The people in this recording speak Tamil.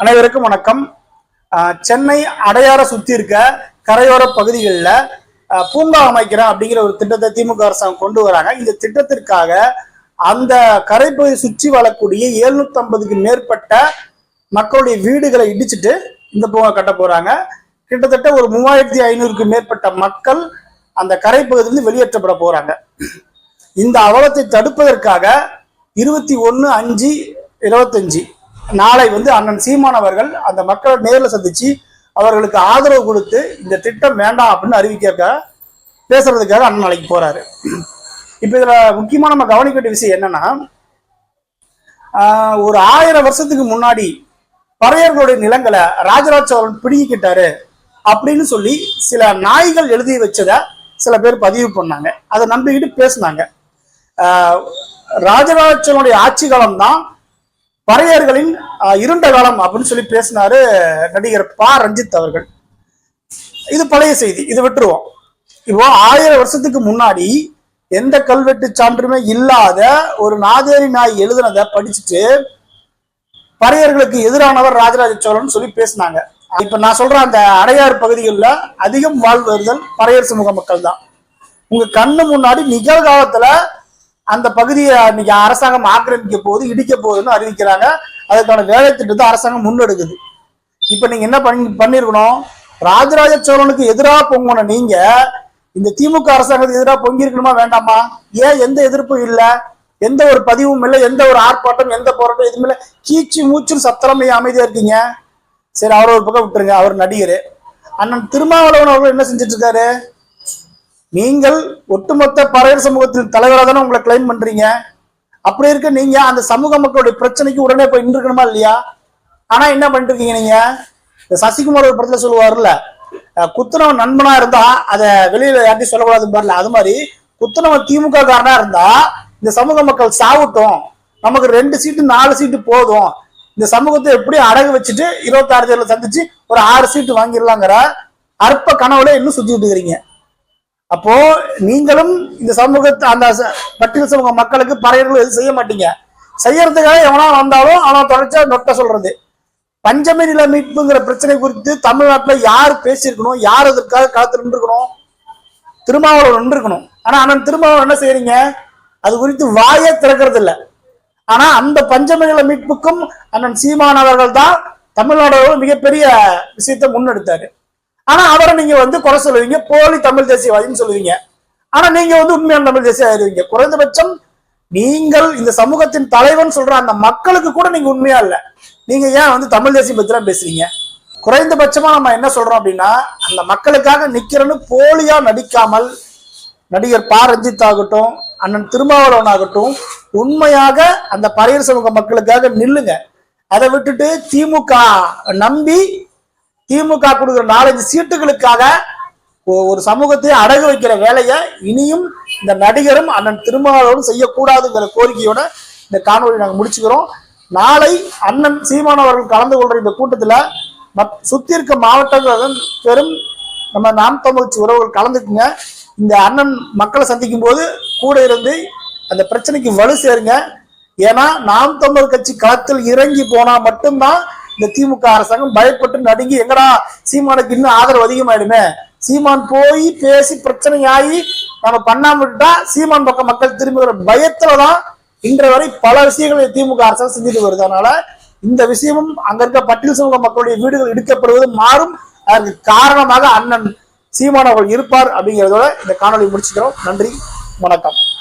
அனைவருக்கும் வணக்கம். சென்னை அடையாற சுத்தி இருக்க கரையோர பகுதிகளில் பூங்கா அமைக்கிறேன் அப்படிங்கிற ஒரு திட்டத்தை திமுக அரசாங்கம் கொண்டு வராங்க. இந்த திட்டத்திற்காக அந்த கரைப்பகுதி சுற்றி வாழக்கூடிய 750 ஐம்பதுக்கு மேற்பட்ட மக்களுடைய வீடுகளை இடிச்சிட்டு இந்த பூங்கா கட்ட போறாங்க. கிட்டத்தட்ட ஒரு மூவாயிரத்தி ஐநூறுக்கு மேற்பட்ட மக்கள் அந்த கரைப்பகுதியிலிருந்து வெளியேற்றப்பட போறாங்க. இந்த அவலத்தை தடுப்பதற்காக இருபத்தி ஒன்று அஞ்சு இருபத்தஞ்சு நாளை வந்து அண்ணன் சீமான் அவர்கள் அந்த மக்களை நேரில் சந்திச்சு அவர்களுக்கு ஆதரவு கொடுத்து இந்த திட்டம் வேண்டாம் அப்படின்னு அறிவிக்க பேசுறதுக்காக அண்ணன் நாளைக்கு போறாரு. இப்போ இதில் முக்கியமாக நம்ம கவனிக்க வேண்டிய விஷயம் என்னன்னா ஒரு ஆயிரம் வருஷத்துக்கு முன்னாடி பறையர்களுடைய நிலங்களை ராஜராஜ சோழன் பிடிக்கிட்டாரு அப்படின்னு சொல்லி சில நாய்கள் எழுதி வச்சதை சில பேர் பதிவு பண்ணாங்க. அதை நம்பிக்கிட்டு பேசுனாங்க. ராஜராஜ சோழனுடைய ஆட்சி காலம் தான் பறையர்களின் இருண்ட காலம் அப்படின்னு சொல்லி பேசினாரு நடிகர் ப. ரஞ்சித் அவர்கள். இது பழைய செய்தி. இது விட்டுருவோம். இப்போ ஆயிரம் வருஷத்துக்கு முன்னாடி எந்த கல்வெட்டு சான்றுமே இல்லாத ஒரு நாதேரி நாய் எழுதுனதை படிச்சுட்டு பறையர்களுக்கு எதிரானவர் ராஜராஜ சோழன் சொல்லி பேசினாங்க. இப்ப நான் சொல்ற அந்த அடையார் பகுதிகளில் அதிகம் வாழ்வு வருதல் பறையர் சமூக மக்கள் தான் உங்க கண்ணு முன்னாடி நிகழ்காலத்துல அந்த பகுதியை இன்னைக்கு அரசாங்கம் ஆக்கிரமிக்க போகுது இடிக்க போகுதுன்னு அறிவிக்கிறாங்க. அதுக்கான வேலை திட்டத்தை அரசாங்கம் முன்னெடுக்குது. இப்ப நீங்க என்ன பண்ணி பண்ணிருக்கணும்? ராஜராஜ சோழனுக்கு எதிராக பொங்கின நீங்க இந்த திமுக அரசாங்கத்துக்கு எதிராக பொங்கி இருக்கணுமா வேண்டாமா? ஏன் எந்த எதிர்ப்பும் இல்லை? எந்த ஒரு பதிவும் இல்லை எந்த ஒரு ஆர்ப்பாட்டம் எந்த போராட்டம் எதுவுமே இல்லை. கீச்சு மூச்சும் சத்தரமே அமைதியா இருக்கீங்க? சரி அவர் ஒரு பக்கம் விட்டுருங்க அவர் நடிகர். அண்ணன் திருமாவளவன் அவர்கள் என்ன செஞ்சிட்டு இருக்காரு? நீங்கள் ஒட்டுமொத்த பறையர் சமூகத்தின் தலைவராக தானே உங்களை கிளைம் பண்றீங்க? அப்படி இருக்க நீங்க அந்த சமூக மக்களுடைய பிரச்சனைக்கு உடனே போய் நின்றுக்கணுமா இல்லையா? ஆனா என்ன பண்ணிட்டு இருக்கீங்க நீங்க? இந்த சசிகுமார் ஒரு படத்துல சொல்லுவாருல்ல அஹ் குத்துனவன் நண்பனா இருந்தா அதை வெளியில யார்ட்டையும் சொல்லக்கூடாதுன்னு பாருல. அது மாதிரி குத்துனவன் திமுக காரனா இருந்தா இந்த சமூக மக்கள் சாவட்டும். நமக்கு ரெண்டு சீட்டு நாலு சீட்டு போதும். இந்த சமூகத்தை எப்படி அடகு வச்சுட்டு இருபத்தாறு தேர்தலில் சந்திச்சு ஒரு ஆறு சீட்டு வாங்கிடலாங்கிற அற்ப கனவுல இன்னும் சுத்திட்டு இருக்கிறீங்க. அப்போ நீங்களும் இந்த சமூகத்தை அந்த பட்டியல் சமூக மக்களுக்கு பறையர்கள் எதுவும் செய்ய மாட்டீங்க. செய்யறதுக்காக எவனா வந்தாலும் அவன் தொடர்ச்சியா நொட்ட சொல்றது. பஞ்சமி நில மீட்புங்கிற பிரச்சனை குறித்து தமிழ்நாட்டுல யார் பேசியிருக்கணும்? யார் அதற்காக காத்து நின்றுக்கணும் திருமாவளவன் நின்றுக்கணும் ஆனா அண்ணன் திருமாவளவன் என்ன செய்யறீங்க? அது குறித்து வாயே திறக்கிறது இல்ல ஆனா அந்த பஞ்சமி நில மீட்புக்கும் அண்ணன் சீமான் அவர்கள் தான் தமிழ்நாடு மிகப்பெரிய விஷயத்தை முன்னெடுத்தாரு. ஆனா அவரை நீங்க வந்து குறை சொல்லுவீங்க. போலி தமிழ் தேசியவாதின்னு சொல்லுவீங்க. ஆனா நீங்க வந்து உண்மையான தமிழ் தேசியம் ஆயிருவீங்க குறைந்தபட்சம் நீங்கள் இந்த சமூகத்தின் தலைவன் சொல்ற அந்த மக்களுக்கு கூட நீங்க உண்மையா இல்ல. நீங்க ஏன் வந்து தமிழ் தேசியம் பத்தி தான் பேசுறீங்க? குறைந்தபட்சமா நம்ம என்ன சொல்றோம் அப்படின்னா அந்த மக்களுக்காக நிக்கிறன்னு போலியா நடிக்காமல் நடிகர் ப. ரஞ்சித் ஆகட்டும் அண்ணன் திருமாவளவன் ஆகட்டும் உண்மையாக அந்த பறையர் சமூக மக்களுக்காக நில்லுங்க. அதை விட்டுட்டு திமுக நம்பி திமுக கொடுக்குற நாலஞ்சு சீட்டுகளுக்காக ஒரு சமூகத்தை அடகு வைக்கிற வேலையை இனியும் இந்த நடிகரும் அண்ணன் திருமாவளவரும் செய்யக்கூடாதுங்கிற கோரிக்கையோட இந்த காணொலி நாங்கள் முடிச்சுக்கிறோம். நாளை அண்ணன் சீமான் அவர்கள் கலந்து கொள்ற இந்த கூட்டத்தில் மத்- சுத்தி இருக்க மாவட்டங்கள் பெரும் நம்ம நாம் தமிழ்ச்சி உறவுகள் கலந்துக்குங்க. இந்த அண்ணன் மக்களை சந்திக்கும் போது கூட இருந்து அந்த பிரச்சனைக்கு வலு சேருங்க. ஏன்னா நாம் தமிழ் கட்சி களத்தில் இறங்கி போனால் மட்டும்தான் இந்த திமுக அரசாங்கம் பயப்பட்டு நடுங்கி எங்கடா சீமானுக்கு இன்னும் ஆதரவு அதிகமாயிடுமே? சீமான் போய் பேசி பிரச்சனை ஆகி நம்ம பண்ணாம விட்டா சீமான் பக்கம் மக்கள் திரும்புகிற பயத்துலதான் இன்று வரை பல விஷயங்களை திமுக அரசாங்கம் செஞ்சுட்டு வருது. அதனால இந்த விஷயமும் அங்க இருக்க பட்டியல் சமூக மக்களுடைய வீடுகள் இடிக்கப்படுவது மாறும். அதற்கு காரணமாக அண்ணன் சீமான் அவர்கள் இருப்பார் அப்படிங்கிறதோட இந்த காணொலி முடிச்சுக்கிறோம். நன்றி வணக்கம்.